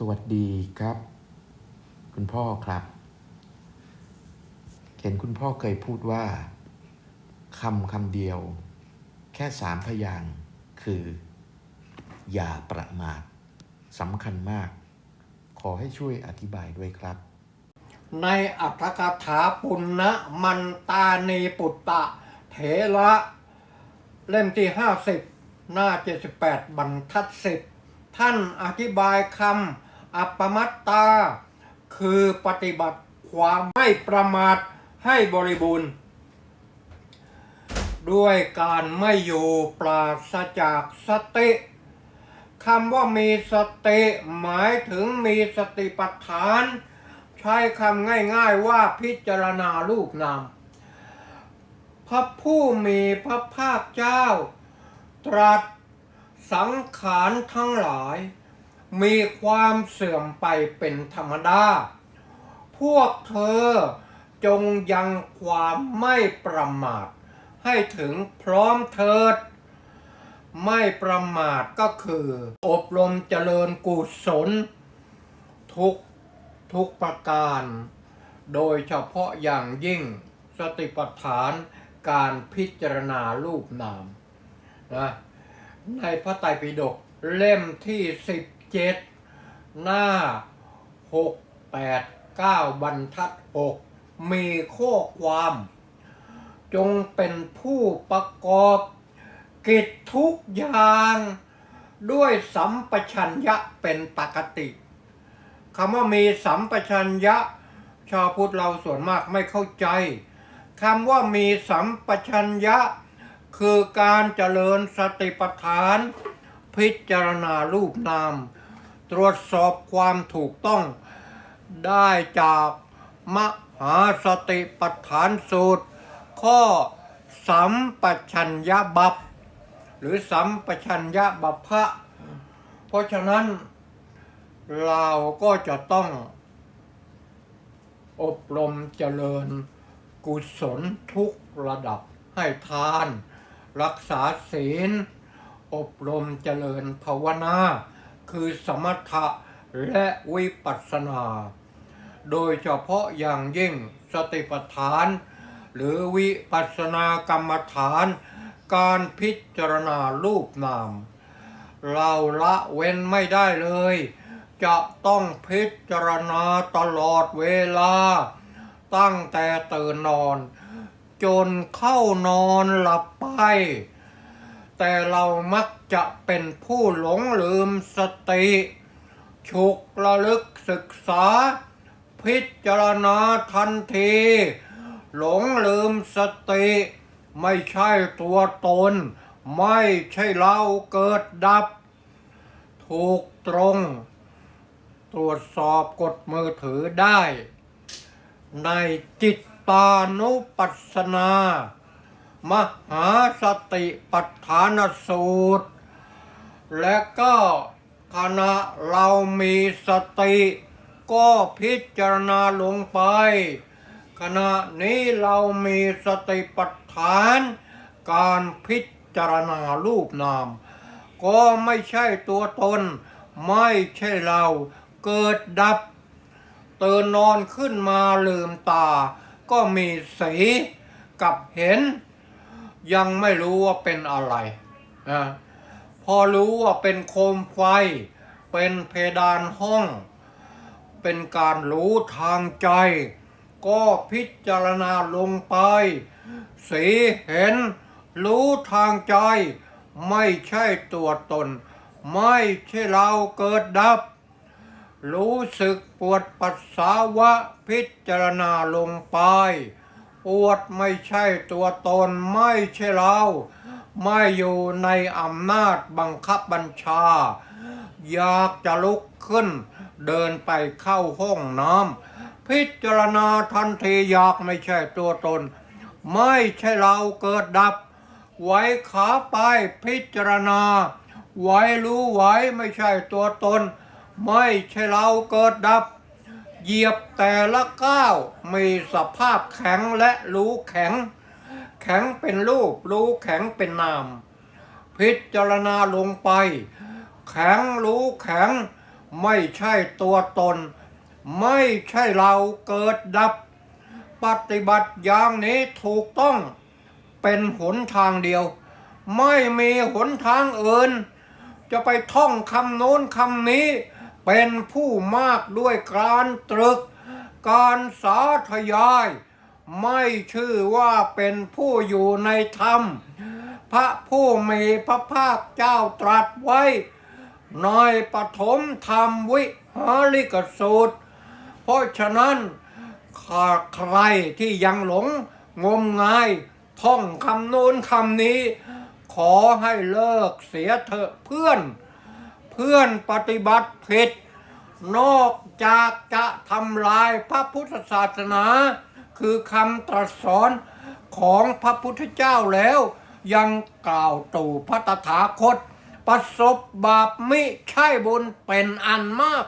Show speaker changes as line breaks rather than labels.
สวัสดีครับ คุณพ่อครับ เห็นคุณพ่อเคยพูดว่าคำคำเดียว แค่สามพยางคือ อย่าประมาทสำคัญมาก ขอให้ช่วยอธิบายด้วยครับ
ในอัตถกถาปุณณมันตานีปุตตะ เถระเล่มที่ห้าสิบหน้าเจ็ดสิบแปดบรรทัดสิบท่านอธิบายคำ อัปมัตตา คือปฏิบัติความไม่ประมาทให้บริบูรณ์ ด้วยการไม่อยู่ปราศจากสติคำว่ามีสติหมายถึงมีสติปัฏฐาน ใช้คำง่ายๆว่าพิจารณารูปนามพระผู้มีพระภาคเจ้า ตรัสสังขารทั้งหลาย มีความเสื่อมไปเป็นธรรมดา พวกเธอจงยังความไม่ประมาท ให้ถึงพร้อมเถิด ไม่ประมาทก็คือ อบรมเจริญกุศล ทุกทุกประการ โดยเฉพาะอย่างยิ่งสติปัฏฐานการพิจารณารูปนามนะในพระไตรปิฎกเล่มที่สิบ 17หน้า6 8 9บรรทัด6มีข้อความ จงเป็นผู้ประกอบกิจทุกอย่าง ด้วยสัมปชัญญะเป็นปกติคำว่ามีสัมปชัญญะ ชาวพุทธเราส่วนมากไม่เข้าใจคำว่ามีสัมปชัญญะ คือการเจริญสติปัฏฐาน พิจารณารูปนาม ตรวจสอบความถูกต้อง ได้จากมหาสติปัฏฐานสูตร ข้อสัมปชัญญะบัพหรือสัมปชัญญะบัพพะเพราะฉะนั้นเราก็จะต้องอบรมเจริญกุศลทุกระดับให้ทาน รักษาศีล อบรมเจริญภาวนา คือสมถะและวิปัสสนา โดยเฉพาะอย่างยิ่งสติปัฏฐาน หรือวิปัสสนากรรมฐาน การพิจารณารูปนาม เราละเว้นไม่ได้เลย จะต้องพิจารณาตลอดเวลา ตั้งแต่ตื่นนอน จนเข้านอนหลับไป แต่เรามักจะเป็นผู้หลงลืมสติฉุกระลึกศึกษา พิจารณาทันที หลงลืมสติ ไม่ใช่ตัวตน ไม่ใช่เราเกิดดับ ถูกตรง ตรวจสอบกดมือถือได้ ในจิตตานุปัสสนา มหาสติปัฏฐานสูตร และก็ขณะเรามีสติ ก็พิจารณาลงไป ขณะนี้เรามีสติปัฏฐาน การพิจารณารูปนาม ก็ไม่ใช่ตัวตน ไม่ใช่เราเกิดดับตื่นนอนขึ้นมาลืมตา ก็มีสีกับเห็น ยังไม่รู้ว่าเป็นอะไรนะพอรู้ว่าเป็นโคมไฟ เป็นเพดานห้อง เป็นการรู้ทางใจ ก็พิจารณาลงไป สีเห็น รู้ทางใจ ไม่ใช่ตัวตน ไม่ใช่เราเกิดดับ รู้สึกปวดปัสสาวะพิจารณาลงไป ปวดไม่ใช่ตัวตนไม่ใช่เรา ไม่อยู่ในอำนาจบังคับบัญชา อยากจะลุกขึ้น เดินไปเข้าห้องน้ำพิจารณาทันทีอยากไม่ใช่ตัวตน ไม่ใช่เราเกิดดับ ไว้ขาไปพิจารณา ไว้รู้ไว้ไม่ใช่ตัวตน ไม่ใช่เราเกิดดับ เหยียบแต่ละก้าวมีสภาพแข็งและรู้แข็ง แข็งเป็นรูป รู้แข็งเป็นนาม พิจารณาลงไป แข็งรู้แข็ง ไม่ใช่ตัวตน ไม่ใช่เราเกิดดับ ปฏิบัติอย่างนี้ถูกต้องเป็นหนทางเดียว ไม่มีหนทางอื่น จะไปท่องคำโน้นคำนี้ เป็นผู้มากด้วยการตรึก การสาธยาย ไม่ชื่อว่าเป็นผู้อยู่ในธรรม พระผู้มีพระภาคเจ้าตรัสไว้ ในปฐมธรรมวิหาริกสูตร เพราะฉะนั้นขาใครที่ยังหลงงมงาย ท่องคำโน้นคำนี้ ขอให้เลิกเสียเถอะเพื่อน เพื่อนปฏิบัติผิด นอกจากจะทำลายพระพุทธศาสนา คือคำตรัสสอนของพระพุทธเจ้าแล้ว ยังกล่าวตู่พระตถาคต ประสบบาปมิใช่บุญเป็นอันมาก